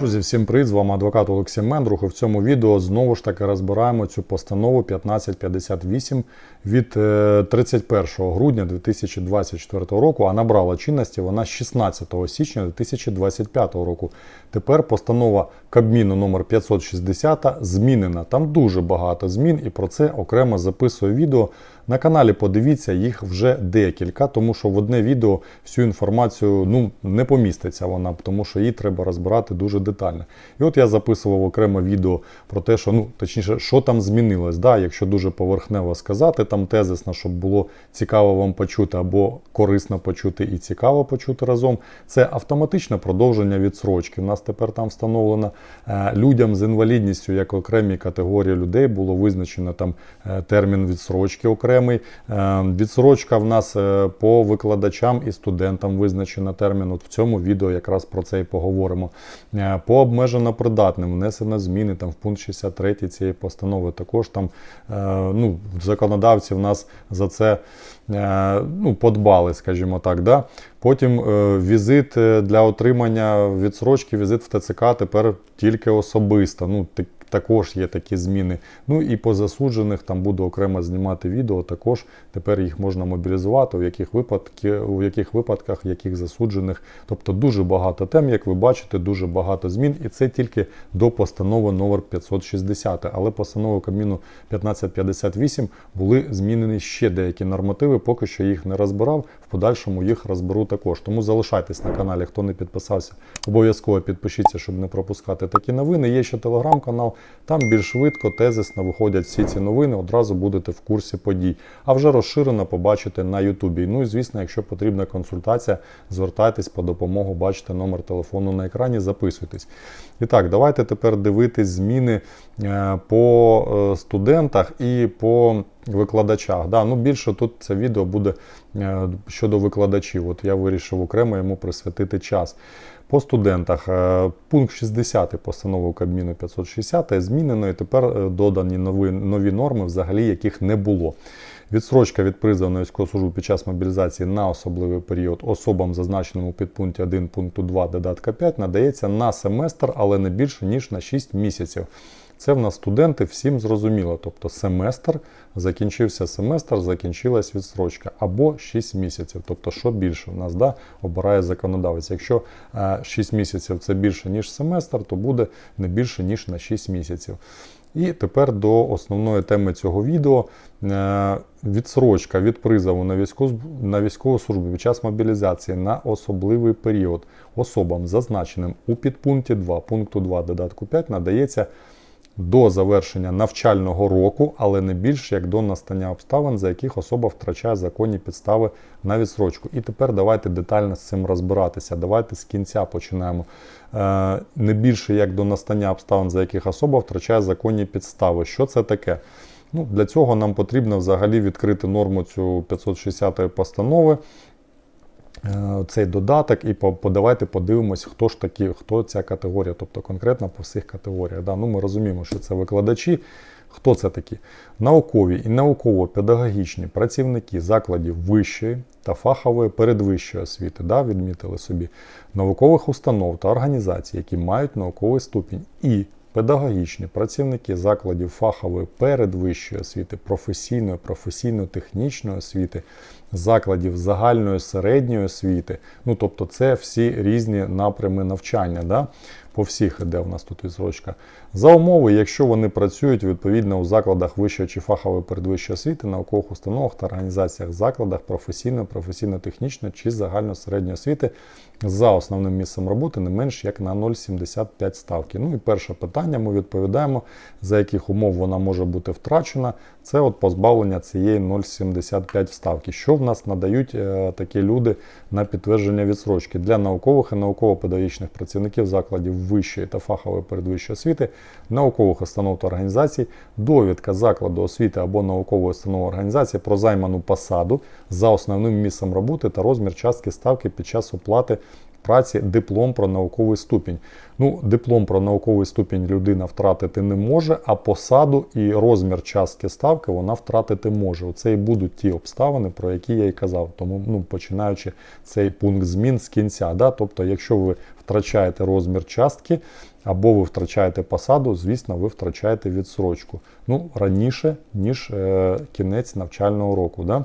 Друзі, всім привіт! З вами адвокат Олексій Мендрух. І в цьому відео знову ж таки розбираємо цю постанову 1558 від е, 31 грудня 2024 року, а набрала чинності вона 16 січня 2025 року. Тепер постанова Кабміну номер 560 змінена. Там дуже багато змін, і про це окремо записую відео. На каналі подивіться їх вже декілька, тому що в одне відео всю інформацію ну, не поміститься вона, тому що її треба розбирати дуже детально. І от я записував окреме відео про те, що ну точніше, що там змінилось. Да, Якщо дуже поверхнево сказати, там тезисно, щоб було цікаво вам почути або корисно почути і цікаво почути разом. Це автоматичне продовження відсрочки. У нас тепер там встановлено людям з інвалідністю як окремі категорії людей було визначено там е, термін відсрочки окремий. Е, Відсрочка в нас е, по викладачам і студентам визначена термін. От в цьому відео якраз про це і поговоримо. Е, По обмежено придатним внесено зміни там в пункт 63 цієї постанови. Також там е, ну, законодавці в нас за це е, ну, подбали, скажімо так. Да? Потім е, візит е, для отримання відсрочки, візит в ТЦК тепер тільки особисто. Ну, також є такі зміни. Ну і по засуджених там буду окремо знімати відео. Також тепер їх можна мобілізувати, в яких випадки, у яких випадках, яких засуджених. Тобто дуже багато тем, як ви бачите, дуже багато змін. І це тільки до постанови номер 560. Але постановою Кабміну 1558 були змінені ще деякі нормативи. Поки що їх не розбирав. Подальшому їх розберу також. Тому залишайтесь на каналі, хто не підписався. Обов'язково підпишіться, щоб не пропускати такі новини. Є ще телеграм-канал. Там більш швидко, тезисно виходять всі ці новини. Одразу будете в курсі подій. А вже розширено побачите на Ютубі. Ну і звісно, якщо потрібна консультація, звертайтесь по допомогу. Бачите номер телефону на екрані, записуйтесь. І так, давайте тепер дивитись зміни е, по е, студентах і по викладачах. Да, ну більше тут це відео буде е, щодо викладачів. От я вирішив окремо йому присвятити час. По студентах е, пункт 60 постанови Кабміну 560 змінено і тепер е, додані нові, нові норми, взагалі яких не було. Відсрочка від на військову під час мобілізації на особливий період особам, зазначеним у підпункті 1 пункту 2 додатка 5, надається на семестр, але не більше ніж на 6 місяців. Це в нас студенти всім зрозуміло. Тобто семестр, закінчився семестр, закінчилась відстрочка або 6 місяців. Тобто, що більше в нас да, обирає законодавець. Якщо е, 6 місяців це більше, ніж семестр, то буде не більше, ніж на 6 місяців. І тепер до основної теми цього відео Е, відсрочка від призову на військову, на військову службу під час мобілізації на особливий період особам, зазначеним у підпункті 2 пункту 2 додатку 5, надається до завершення навчального року, але не більше як до настання обставин, за яких особа втрачає законні підстави на відсрочку. І тепер давайте детально з цим розбиратися. Давайте з кінця починаємо. Е, Не більше як до настання обставин, за яких особа втрачає законні підстави. Що це таке? Ну, Для цього нам потрібно взагалі відкрити норму цю 560 постанови. Е, Цей додаток, і по- по- давайте подивимось, хто ж такі, хто ця категорія, тобто конкретно по всіх категоріях. Да? Ну, ми розуміємо, що це викладачі. Хто це такі? Наукові і науково-педагогічні працівники закладів вищої та фахової передвищої освіти, да, відмітили собі, наукових установ та організацій, які мають науковий ступінь, і педагогічні працівники закладів фахової передвищої освіти, професійної, професійно-технічної освіти, закладів загальної середньої освіти. Ну, тобто, це всі різні напрями навчання. Да? По всіх іде у нас тут відсрочка. За умови, якщо вони працюють відповідно у закладах вищої чи фахової передвищої освіти, наукових установах та організаціях закладах професійної, професійно-технічної чи загально-середньої освіти за основним місцем роботи не менш як на 0,75 ставки. Ну і перше питання ми відповідаємо, за яких умов вона може бути втрачена. Це от позбавлення цієї 0,75 ставки. Що в нас надають е, такі люди на підтвердження відсрочки для наукових і науково-педагогічних працівників закладів вищої та фахової передвищої освіти, наукових установ та організацій, довідка закладу освіти або наукової установи організації про займану посаду за основним місцем роботи та розмір частки ставки під час оплати праці диплом про науковий ступінь. Ну, диплом про науковий ступінь людина втратити не може, а посаду і розмір частки ставки вона втратити може. Оце і будуть ті обставини, про які я і казав. Тому, ну, починаючи цей пункт змін з кінця. Да? Тобто, якщо ви втрачаєте розмір частки або ви втрачаєте посаду, звісно, ви втрачаєте відсрочку. Ну, раніше, ніж е, кінець навчального року. Да?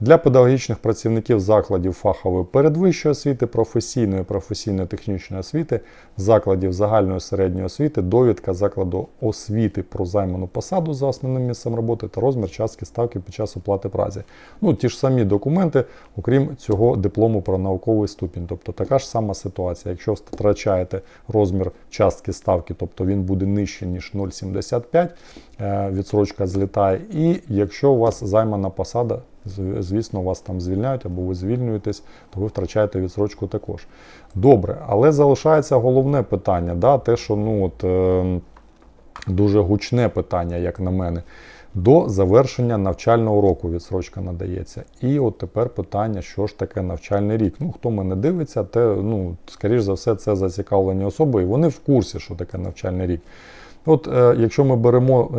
Для педагогічних працівників закладів фахової передвищої освіти, професійної, професійно-технічної освіти, закладів загальної середньої освіти, довідка закладу освіти про займану посаду за основним місцем роботи та розмір частки ставки під час оплати праці. Ну, ті ж самі документи, окрім цього диплому про науковий ступінь. Тобто така ж сама ситуація. Якщо втрачаєте розмір частки ставки, тобто він буде нижче, ніж 0,75, е, відсрочка злітає. І якщо у вас займана посада, звісно, вас там звільняють або ви звільнюєтесь, то ви втрачаєте відсрочку також. Добре, але залишається головне питання, да, те, що ну, от, е, дуже гучне питання, як на мене. До завершення навчального року відсрочка надається. І от тепер питання, що ж таке навчальний рік. Ну, хто мене дивиться, те, ну, скоріш за все, це зацікавлені особи, і вони в курсі, що таке навчальний рік. От е, якщо ми беремо е,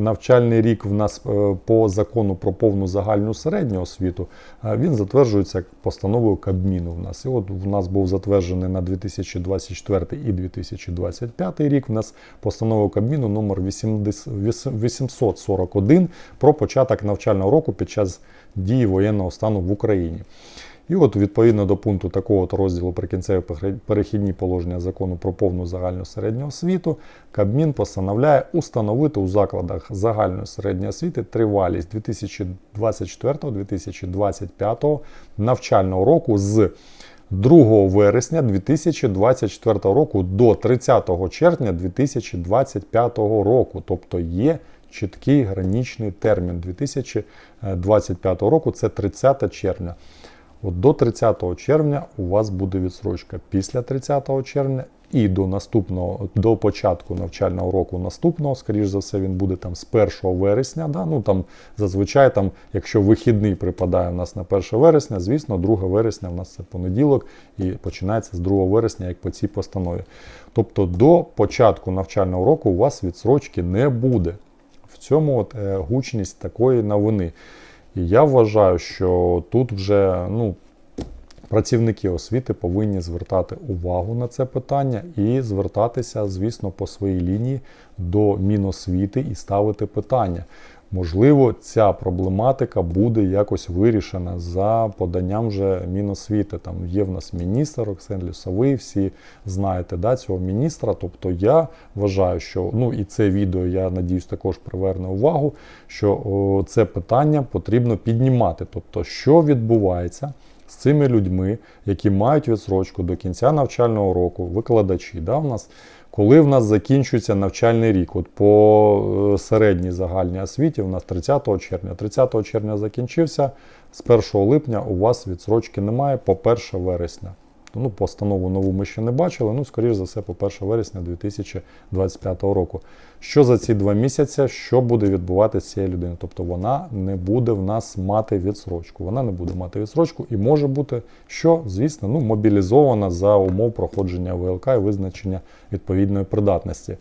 навчальний рік в нас е, по закону про повну загальну середню освіту, е, він затверджується постановою Кабміну в нас. І от в нас був затверджений на 2024 і 2025 рік. В нас постанова Кабміну номер 841 про початок навчального року під час дії воєнного стану в Україні. І от відповідно до пункту такого розділу прикінцеві перехідні положення закону про повну загальну середню освіту, Кабмін постановляє установити у закладах загальної середньої освіти тривалість 2024-2025 навчального року з 2 вересня 2024 року до 30 червня 2025 року. Тобто є чіткий граничний термін 2025 року, це 30 червня. От до 30 червня у вас буде відсрочка після 30 червня і до наступного, до початку навчального року наступного, скоріш за все, він буде там з 1 вересня. Да? Ну там зазвичай, там, якщо вихідний припадає у нас на 1 вересня, звісно, 2 вересня у нас це понеділок і починається з 2 вересня, як по цій постанові. Тобто до початку навчального року у вас відсрочки не буде. В цьому от, е, гучність такої новини. І я вважаю, що тут вже ну, працівники освіти повинні звертати увагу на це питання і звертатися, звісно, по своїй лінії до Міносвіти і ставити питання. Можливо, ця проблематика буде якось вирішена за поданням вже Міносвіти. Там є в нас міністр Оксен Лісовий, всі знаєте да, цього міністра. Тобто я вважаю, що ну і це відео я надіюсь також приверне увагу, що о, це питання потрібно піднімати. Тобто, що відбувається з цими людьми, які мають відсрочку до кінця навчального року, викладачі. Да, у нас коли в нас закінчується навчальний рік, от по е, середній загальній освіті, у нас 30 червня. 30 червня закінчився, з 1 липня у вас відсрочки немає по 1 вересня. Ну, постанову нову ми ще не бачили, ну, скоріш за все, по 1 вересня 2025 року. Що за ці два місяці, що буде відбуватися з цією людиною? Тобто вона не буде в нас мати відсрочку. Вона не буде мати відсрочку і може бути, що, звісно, ну, мобілізована за умов проходження ВЛК і визначення відповідної придатності.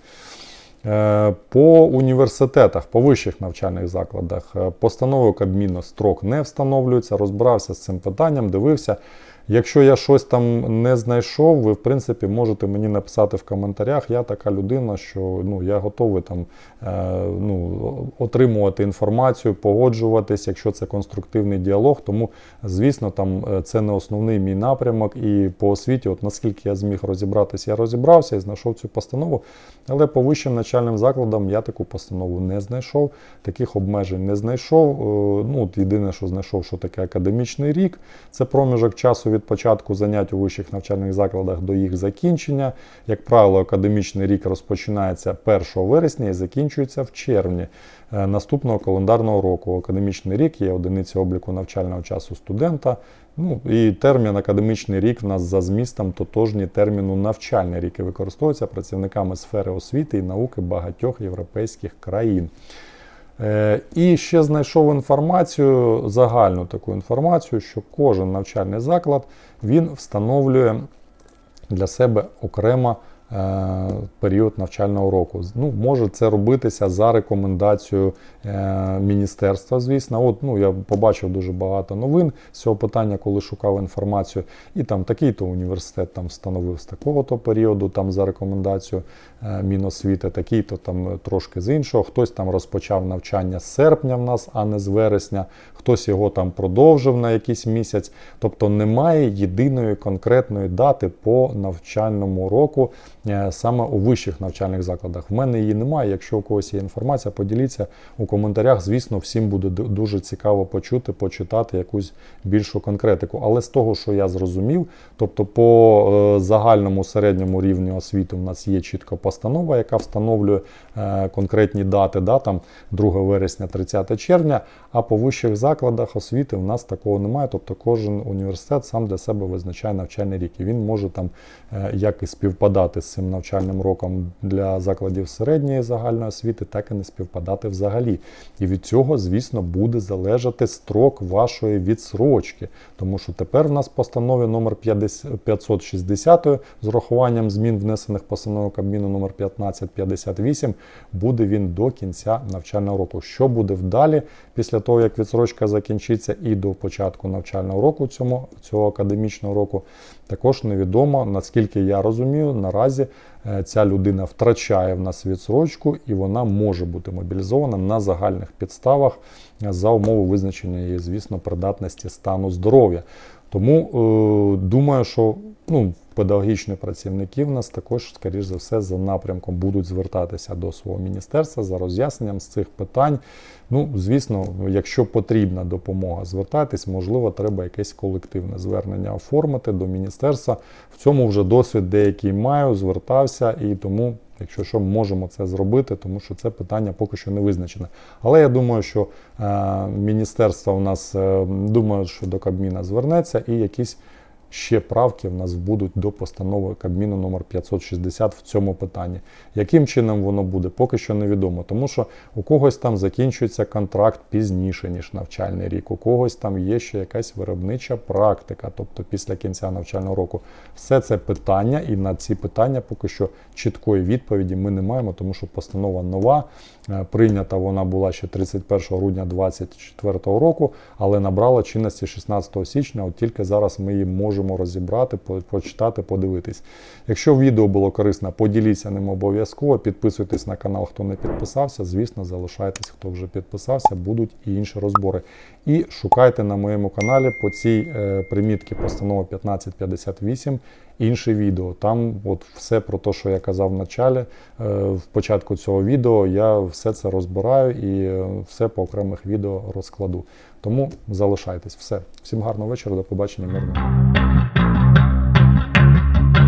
Е, По університетах, по вищих навчальних закладах е, постановою Кабміну строк не встановлюється. Розбирався з цим питанням, дивився. Якщо я щось там не знайшов, ви в принципі можете мені написати в коментарях. Я така людина, що ну я готовий там е, ну, отримувати інформацію, погоджуватись, якщо це конструктивний діалог. Тому, звісно, там е, це не основний мій напрямок. І по освіті, от наскільки я зміг розібратися, я розібрався і знайшов цю постанову. Але по вищим начальним закладам я таку постанову не знайшов, таких обмежень не знайшов. Е, Ну, от Єдине, що знайшов, що таке академічний рік, це проміжок часу від початку занять у вищих навчальних закладах до їх закінчення. Як правило, академічний рік розпочинається 1 вересня і закінчується в червні е, наступного календарного року. Академічний рік є одиниця обліку навчального часу студента. Ну і термін академічний рік в нас за змістом тотожні терміну навчальний рік і використовується працівниками сфери освіти і науки багатьох європейських країн. Е, І ще знайшов інформацію, загальну таку інформацію, що кожен навчальний заклад він встановлює для себе окремо період навчального року. Ну, може це робитися за рекомендацією е, міністерства, звісно. От, ну, я побачив дуже багато новин з цього питання, коли шукав інформацію. І там такий-то університет там встановив з такого-то періоду, там за рекомендацією е, Міносвіти, такий-то там е, трошки з іншого. Хтось там розпочав навчання з серпня в нас, а не з вересня. Хтось його там продовжив на якийсь місяць. Тобто немає єдиної конкретної дати по навчальному року е, саме у вищих навчальних закладах. В мене її немає. Якщо у когось є інформація, поділіться у коментарях. Звісно, всім буде дуже цікаво почути, почитати якусь більшу конкретику. Але з того, що я зрозумів, тобто по е, загальному середньому рівню освіти у нас є чітко постанова, яка встановлює е, конкретні дати, да, там 2 вересня, 30 червня. А по вищих закладах освіти у нас такого немає. Тобто кожен університет сам для себе визначає навчальний рік. І він може там е, як і співпадати з цим навчальним роком для закладів середньої загальної освіти, так і не співпадати взагалі. І від цього, звісно, буде залежати строк вашої відсрочки. Тому що тепер в нас постанові номер 50 560 з урахуванням змін, внесених постановою Кабміну номер 1558, буде він до кінця навчального року. Що буде вдалі після того, як відсрочка закінчиться, і до початку навчального року цьому, цього академічного року, також невідомо. Наскільки я розумію, наразі е, ця людина втрачає в нас відсрочку і вона може бути мобілізована на загальних підставах е, за умови визначення її, звісно, придатності стану здоров'я. Тому е, думаю, що ну, педагогічні працівники в нас також, скоріш за все, за напрямком будуть звертатися до свого міністерства за роз'ясненням з цих питань. Ну, звісно, якщо потрібна допомога, звертайтесь, можливо, треба якесь колективне звернення оформити до міністерства. В цьому вже досвід деякий маю, звертався і тому. Якщо що, можемо це зробити, тому що це питання поки що не визначене. Але я думаю, що е, міністерство у нас е, думаю, що до Кабміна звернеться і якісь ще правки в нас будуть до постанови Кабміну номер 560 в цьому питанні. Яким чином воно буде, поки що невідомо, тому що у когось там закінчується контракт пізніше, ніж навчальний рік, у когось там є ще якась виробнича практика, тобто після кінця навчального року. Все це питання, і на ці питання поки що чіткої відповіді ми не маємо, тому що постанова нова. Е, Прийнята вона була ще 31 грудня 2024 року, але набрала чинності 16 січня. От тільки зараз ми її можемо розібрати, почитати, подивитись. Якщо відео було корисно, поділіться ним обов'язково. Підписуйтесь на канал, хто не підписався. Звісно, залишайтесь, хто вже підписався, будуть і інші розбори. І шукайте на моєму каналі по цій е, примітці постанови 1558 інше відео. Там от все про те, що я казав в началі, е, в початку цього відео, я все це розбираю і е, все по окремих відео розкладу. Тому залишайтесь. Все. Всім гарного вечора, до побачення, мирного.